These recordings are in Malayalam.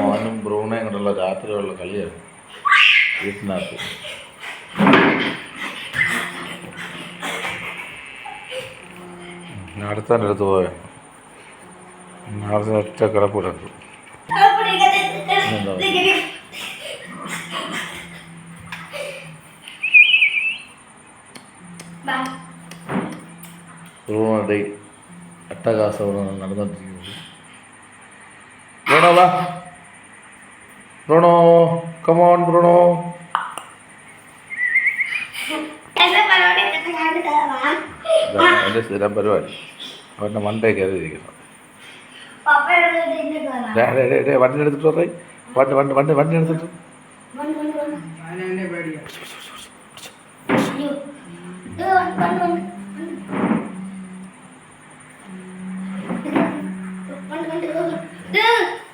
മോനും ബ്രൂണയും കൊണ്ടുള്ള രാത്രിയുള്ള കളിയാണ് വീട്ടിനകത്ത്. അടുത്തന്റെ അടുത്ത് പോയ. അടുത്ത ഒറ്റ കിടപ്പിടക്കും ബ്രൂണയുടെ അട്ടകാസമാണ് നടന്നുകൊണ്ടിരിക്കുന്നത് വാ ബ്രൂണോ കമോൺ ബ്രൂണോ. ഇതാണ് എന്റെ സ്ഥിരം പരിപാടി. അവന്റെ മണ്ടേ കയറിയിരിക്കുന്നു വണ്ടി എടുത്തിട്ട് പറയും വണ്ടി വണ്ടി വണ്ടി വണ്ടി എടുത്തിട്ട്. അവനെ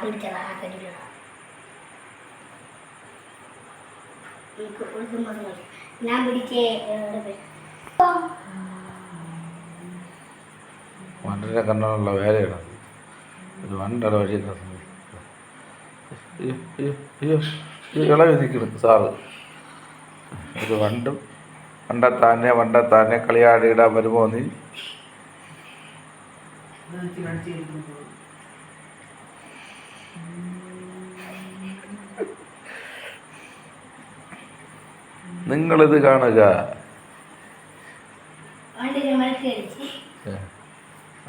പിടിച്ചതാ കടിക്കടാ എനിക്ക് ഒരു ദിവസം. ഞാൻ പിടിച്ചേ എവിടെ കണ്ടാനുള്ള വേലയാണ്. ഒരു വണ്ടട വഴി ഇള ഇളവി സാറ്. ഒരു വണ്ടും വണ്ടത്താനെ വണ്ടത്താനെ കളിയാടിയിടാൻ വരുമോ നീ? നിങ്ങളിത് കാണുക. വണ്ടിയിൽ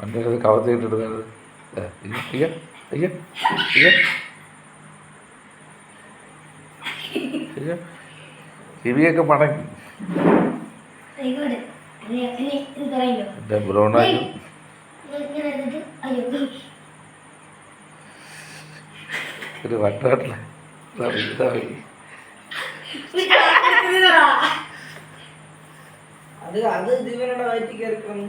വണ്ടിയുടെ കവത്തിയിട്ടിട്ട് അയ്യോ അയ്യോ അയ്യോ. ചെവിയൊക്കെ പറയല്ലോ. എന്റെ ബ്രൗണായി ഒരു ഇതായി അത് അത് ദിവനയുടെ വയറ്റി കയറിക്കുന്നു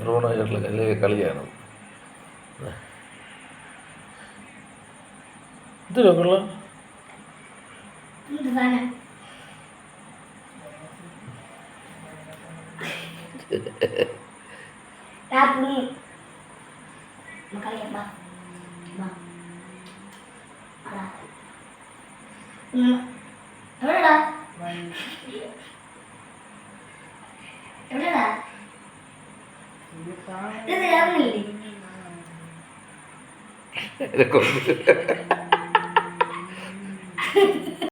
ബ്രൗണായിട്ടുള്ള കളി കളിയാണ്. സാധനം രാത്രി മക്കളെ എവിടെടാ? എവിടെടാ? ഇത് ഇതൊക്കെ